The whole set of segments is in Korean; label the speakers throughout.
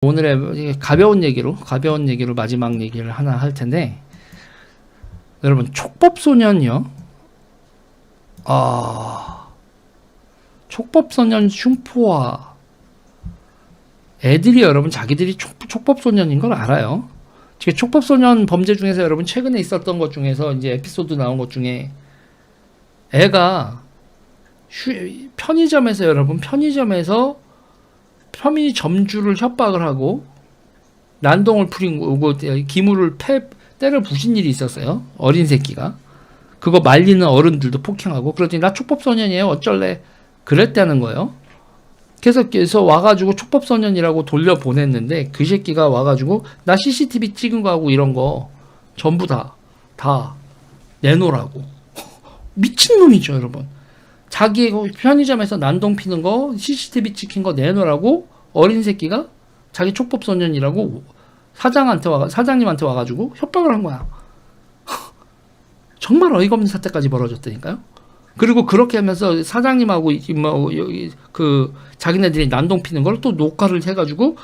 Speaker 1: 오늘의 가벼운 얘기로 가벼운 얘기로 마지막 얘기를 하나 할 텐데 여러분 촉법소년이요. 아 촉법소년 흉포와 애들이 여러분 자기들이 촉, 촉법소년인 걸 알아요. 지금 촉법소년 범죄 중에서 여러분 최근에 있었던 것 중에서 이제 에피소드 나온 것 중에 애가 휴- 편의점에서 여러분 편의점에서 편의점주를 협박을 하고 난동을 부리고 기물을 패 때려 부신 일이 있었어요. 어린 새끼가 그거 말리는 어른들도 폭행하고 그러더니 나 촉법소년이에요 어쩔래 그랬다는 거예요. 그래서 그래서 와가지고 촉법소년이라고 돌려 보냈는데 그 새끼가 와가지고 나 CCTV 찍은 거하고 이런 거 전부 다 다 내놓으라고 미친 놈이죠 여러분. 자기 그 편의점에서 난동 피는 거 CCTV 찍힌 거 내놓으라고 어린 새끼가 자기 촉법 소년이라고 사장한테 와 사장님한테 와가지고 협박을 한 거야. 정말 어이가 없는 사태까지 벌어졌다니까요. 그리고 그렇게 하면서 사장님하고 이- 뭐 여기 그 자기네들이 난동 피는 걸 또 녹화를 해가지고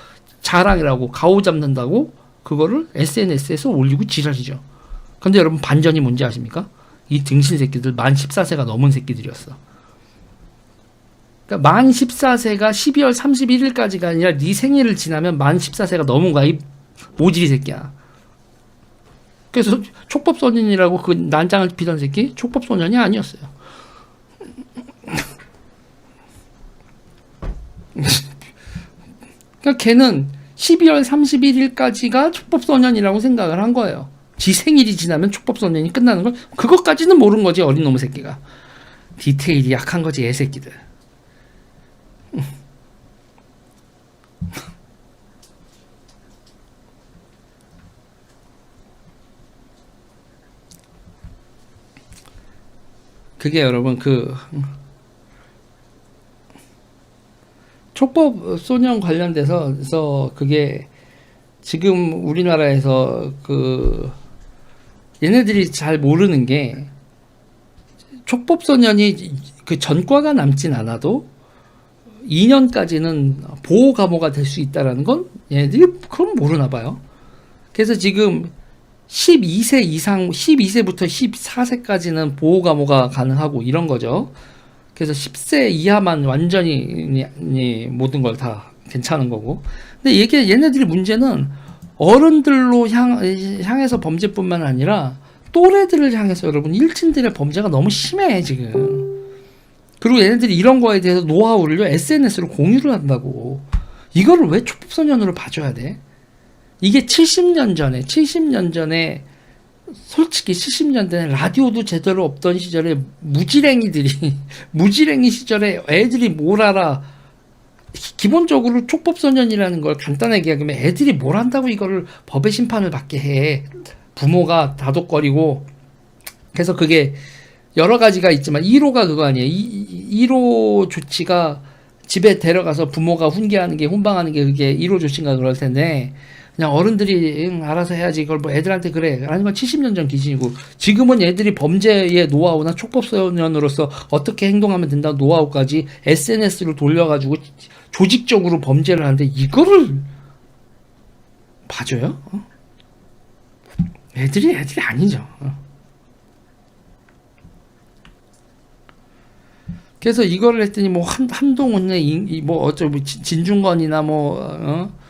Speaker 1: 자랑이라고 가오 잡는다고 그거를 SNS에서 올리고 지랄이죠. 근데 여러분 반전이 뭔지 아십니까? 이 등신 새끼들 만 14세가 넘은 새끼들이었어. 그러니까 만 14세가 12월 31일까지가 아니라 네 생일을 지나면 만 14세가 넘은 거야. 이 모질이 새끼야. 그래서 촉법소년이라고 그 난장을 피던 새끼 촉법소년이 아니었어요. 그러니까 걔는 12월 31일까지가 촉법소년이라고 생각을 한 거예요. 지 생일이 지나면 촉법소년이 끝나는 걸 그것까지는 모르는 거지 어린 놈의 새끼가. 디테일이 약한 거지 애새끼들. 그게 여러분 그 촉법 소년 관련돼서 그래서 그게 지금 우리나라에서 그 얘네들이 잘 모르는 게 촉법 소년이 그 전과가 남진 않아도 2년까지는 보호 감호가 될 수 있다라는 건 얘네들이 그럼 모르나 봐요. 그래서 지금 12세 이상 12세부터 14세까지는 보호 감호가 가능하고 이런 거죠. 그래서 10세 이하만 완전히 이 모든 걸 다 괜찮은 거고. 근데 이게 얘네들이 문제는 어른들로 향, 향해서 범죄뿐만 아니라 또래들을 향해서 여러분 일진들의 범죄가 너무 심해 지금. 그리고 얘네들이 이런 거에 대해서 노하우를요 SNS로 공유를 한다고. 이거를 왜 촉법소년으로 봐줘야 돼? 이게 70년 전에 70년 전에 솔직히 70년 전에 라디오도 제대로 없던 시절에 무지랭이들이 무지랭이 시절에 애들이 뭘 알아 기본적으로 촉법소년이라는 걸 간단하게 얘기하면 애들이 뭘 한다고 이거를 법의 심판을 받게 해. 부모가 다독거리고. 그래서 그게 여러 가지가 있지만 1호가 그거 아니에요. 2, 1호 조치가 집에 데려가서 부모가 훈계하는 게 훈방하는 게 그게 1호 조치인가 그럴 텐데 그냥 어른들이 응, 알아서 해야지 이걸 뭐 애들한테 그래 아니면 70년 전 기준이고 지금은 애들이 범죄의 노하우나 촉법소년으로서 어떻게 행동하면 된다 노하우까지 SNS를 돌려가지고 조직적으로 범죄를 하는데 이거를 봐줘요? 어? 애들이 애들이 아니죠. 어. 그래서 이거를 했더니 뭐 한, 한동훈의 인- 이뭐 어쩌고 진- 진중권이나 뭐 어?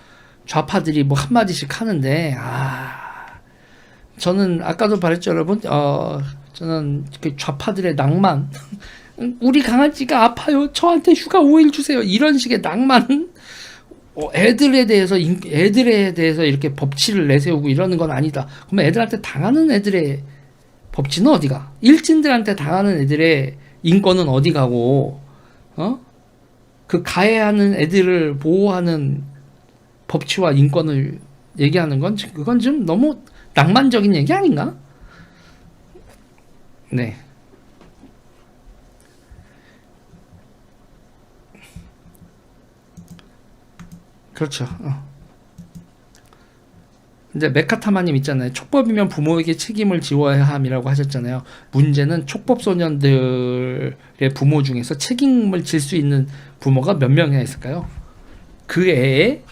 Speaker 1: 좌파들이 뭐 한마디씩 하는데 아. 저는 아까도 말했죠 여러분. 어 저는 그 좌파들의 낭만. 우리 강아지가 아파요. 저한테 휴가 5일 주세요. 이런 식의 낭만은 어, 애들에 대해서 인- 애들에 대해서 이렇게 법치를 내세우고 이러는 건 아니다. 그러면 애들한테 당하는 애들의 법치는 어디가? 일진들한테 당하는 애들의 인권은 어디 가고 어? 그 가해하는 애들을 보호하는 법치와 인권을 얘기하는 건 지- 그건 좀 너무 낭만적인 얘기 아닌가? 네. 그렇죠. 어. 이제 메카타마님 있잖아요. 촉법이면 부모에게 책임을 지워야 함이라고 하셨잖아요. 문제는 촉법 소년들의 부모 중에서 책임을 질 수 있는 부모가 몇 명이나 있을까요? 그 애의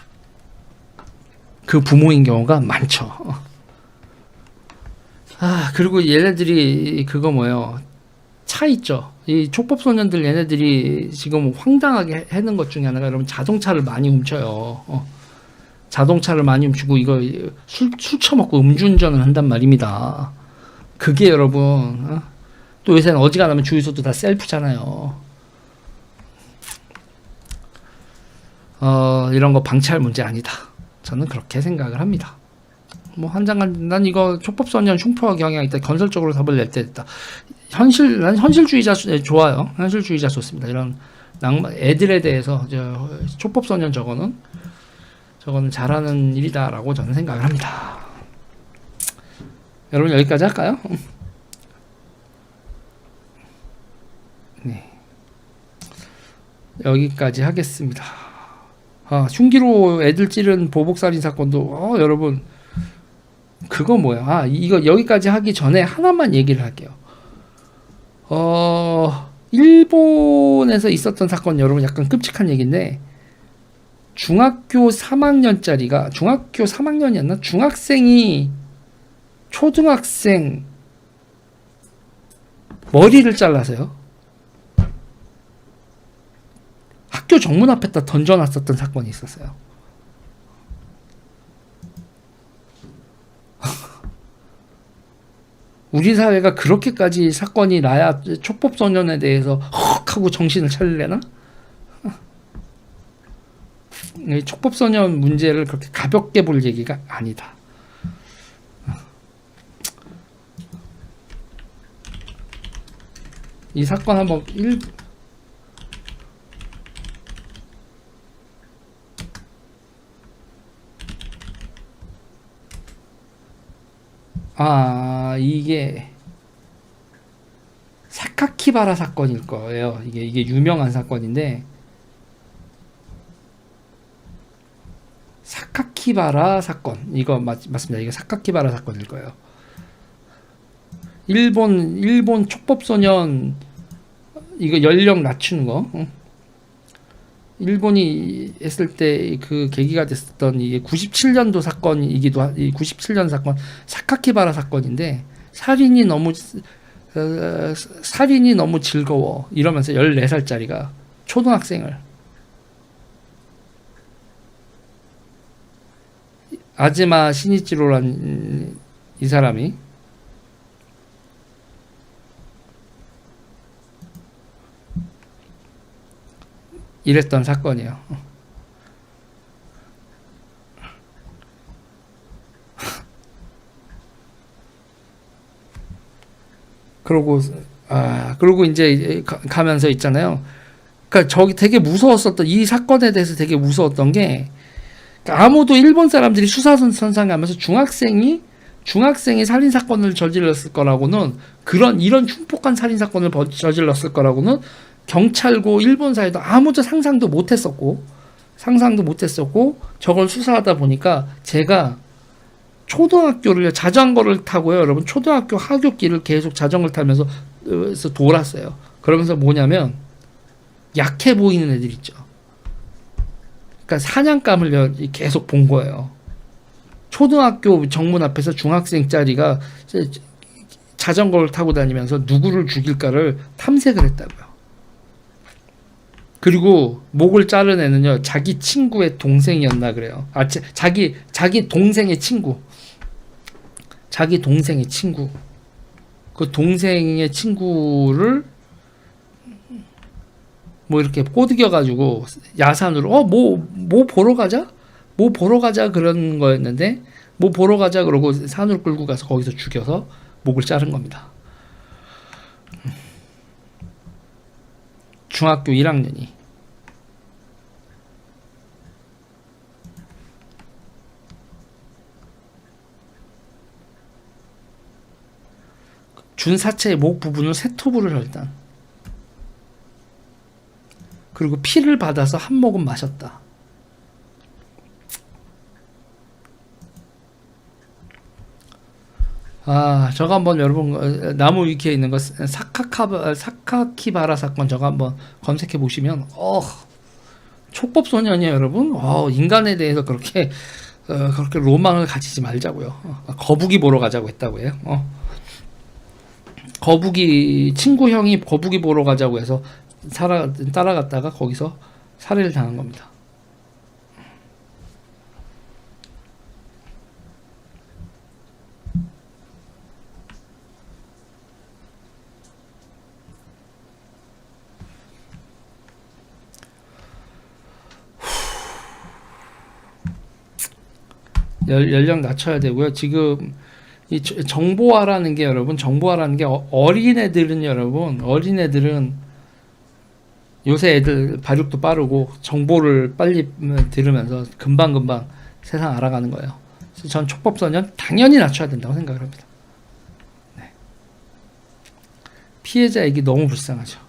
Speaker 1: 그 부모인 경우가 많죠. 아 그리고 얘네들이 그거 뭐예요? 차 있죠. 이 촉법 소년들 얘네들이 지금 황당하게 해는 것 중에 하나가 여러분 자동차를 많이 훔쳐요. 어. 자동차를 많이 훔치고 이거 술, 술 처먹고 음주운전을 한단 말입니다. 그게 여러분 어? 또 요새는 어지간하면 주유소도 다 셀프잖아요. 어, 이런 거 방치할 문제 아니다. 저는 그렇게 생각을 합니다. 뭐 한장간 난 이거 촉법소년 흉포화 경향이 있다. 건설적으로 답을 낼때 됐다. 현실 난 현실주의자 수- 예, 좋아요. 현실주의자 좋습니다. 이런 낭만 애들에 대해서 저 촉법소년 저거는 저거는 잘하는 일이다라고 저는 생각을 합니다. 여러분 여기까지 할까요? 네. 여기까지 하겠습니다. 아, 흉기로 애들 찌른 보복살인 사건도 어, 여러분 그거 뭐야? 아, 이거 여기까지 하기 전에 하나만 얘기를 할게요. 어, 일본에서 있었던 사건 여러분 약간 끔찍한 얘기인데 중학교 3학년짜리가 중학교 3학년이었나? 중학생이 초등학생 머리를 잘라서요. 학교 정문 앞에다 던져놨었던 사건이 있었어요. 우리 사회가 그렇게까지 사건이 나야 촉법 소년에 대해서 헉 하고 정신을 차리려나? 이 촉법 소년 문제를 그렇게 가볍게 볼 얘기가 아니다. 이 사건 한번 일 아, 이게 사카키바라 사건일 거예요. 이게 이게 유명한 사건인데 사카키바라 사건 이거 맞, 맞습니다. 이게 사카키바라 사건일 거예요. 일본 일본 촉법 소년 이거 연령 낮추는 거. 응? 일본이 했을 때 그 계기가 됐었던 이게 97년도 사건이기도 하, 이 97년 사건 사카키바라 사건인데 살인이 너무 어, 살인이 너무 즐거워 이러면서 14살짜리가 초등학생을. 아즈마 시니치로란 이 사람이 이랬던 사건이에요. 그러고 아 그러고 이제 가- 가면서 있잖아요. 그러니까 저기 되게 무서웠었던 이 사건에 대해서 되게 무서웠던 게 그러니까 아무도 일본 사람들이 수사선상에 하면서 중학생이 중학생이 살인 사건을 저질렀을 거라고는 그런 이런 흉폭한 살인 사건을 버- 저질렀을 거라고는 경찰고 일본 사회도 아무도 상상도 못했었고 상상도 못했었고 저걸 수사하다 보니까 제가 초등학교를 자전거를 타고요. 여러분 초등학교 하굣길을 계속 자전거를 타면서 어, 돌았어요. 그러면서 뭐냐면 약해 보이는 애들 있죠. 그러니까 사냥감을 계속 본 거예요. 초등학교 정문 앞에서 중학생 짜리가 자전거를 타고 다니면서 누구를 죽일까를 탐색을 했다고요 그리고 목을 자른 애는요 자기 친구의 동생이었나 그래요. 아 자, 자기 자기 동생의 친구. 자기 동생의 친구. 그 동생의 친구를 뭐 이렇게 꼬드겨 가지고 야산으로 어뭐뭐 보러 가자 뭐 보러 가자 그런 거였는데 뭐 보러 가자 그러고 산으로 끌고 가서 거기서 죽여서 목을 자른 겁니다. 중학교 1학년이 준사체의 목 부분을 세톱으로 혈단 그리고 피를 받아서 한 모금 마셨다. 아, 저거 한번 여러분 어, 나무 위키에 있는 거 사카카 사카키바라 사건 저거 한번 검색해 보시면 어 촉법 소년이에요, 여러분. 어 인간에 대해서 그렇게 어, 그렇게 로망을 가지지 말자고요. 어, 거북이 보러 가자고 했다고 해요. 어. 거북이 친구 형이 거북이 보러 가자고 해서 살아 따라갔다가 거기서 살해를 당한 겁니다. 연, 연령 낮춰야 되고요. 지금 이 저- 정보화라는 게 여러분 정보화라는 게 어- 어린애들은 여러분 어린애들은 요새 애들 발육도 빠르고 정보를 빨리 음, 들으면서 금방금방 세상 알아가는 거예요. 그래서 전 촉법소년 당연히 낮춰야 된다고 생각을 합니다. 네. 피해자 얘기 너무 불쌍하죠.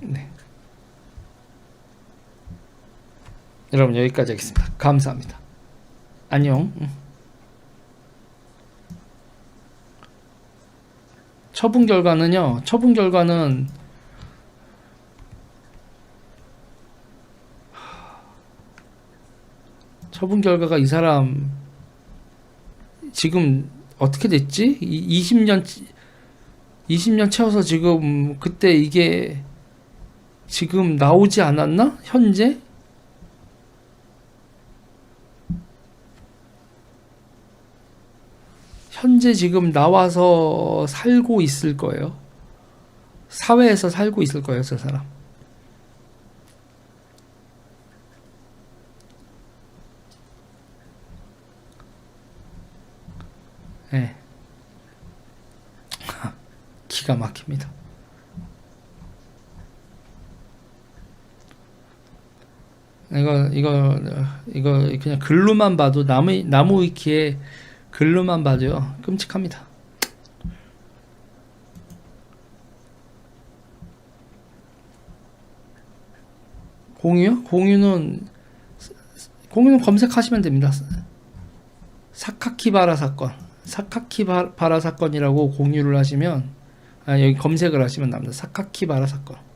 Speaker 1: 네. 여러분 여기까지 하겠습니다. 감사합니다. 안녕. 음. 처분 결과는요. 처분 결과는 처분 결과가 이 사람 지금 어떻게 됐지? 이 20년 20년 채워서 지금 그때 이게 지금 나오지 않았나? 현재? 현재 지금 나와서 살고 있을 거예요. 사회에서 살고 있을 거예요, 저 사람. 예. 기가 막힙니다. 이거 이거 이거 그냥 글로만 봐도 나무 나무 위키에 글로만 봐도요 끔찍합니다. 공유요? 공유는 공유는 검색하시면 됩니다. 사카키바라 사건, 사카키바라 사건이라고 공유를 하시면 아, 여기 검색을 하시면 나옵니다. 사카키바라 사건.